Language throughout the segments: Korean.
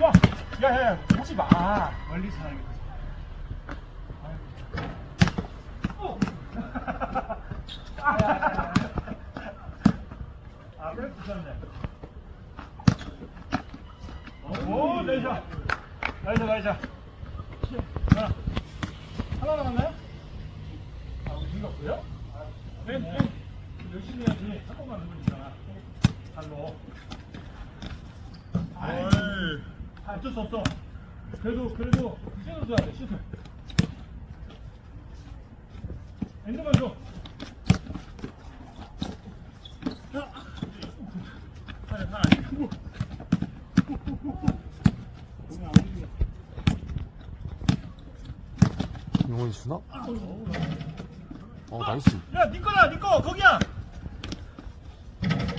야, 야, 야, 오지 마. 멀리서 하는 거. 어. 아, 그래? 괜찮네. 오, 나이스. 나이스, 나이스. 하나. 하나 남았나요? 아, 우리 이거 없고요? 맨, 맨. 열심히 해야지. 한 번만 누면 되잖아. 발로. 아이, 아, 어쩔 수 없어. 그래도, 그래도, 슛을 줘야 돼, 슛을. 엔드만 줘. 자. 하나, 하나. 용원이 주나? 어 나이스 야, 니 거다, 니 거, 거기야!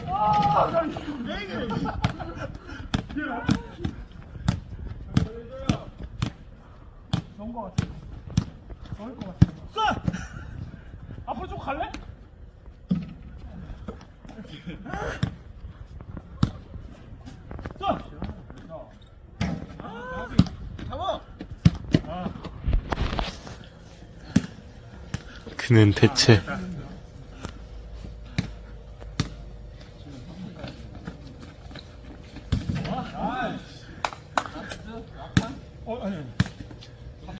아, 나 이거 왜 이래? 좋은 것 같아. 좋을 거 같아. 쏴! 앞으로 좀 갈래? 쏴! 아, 잡아! 아. 그는 대체 아, 어, 아니, 아니.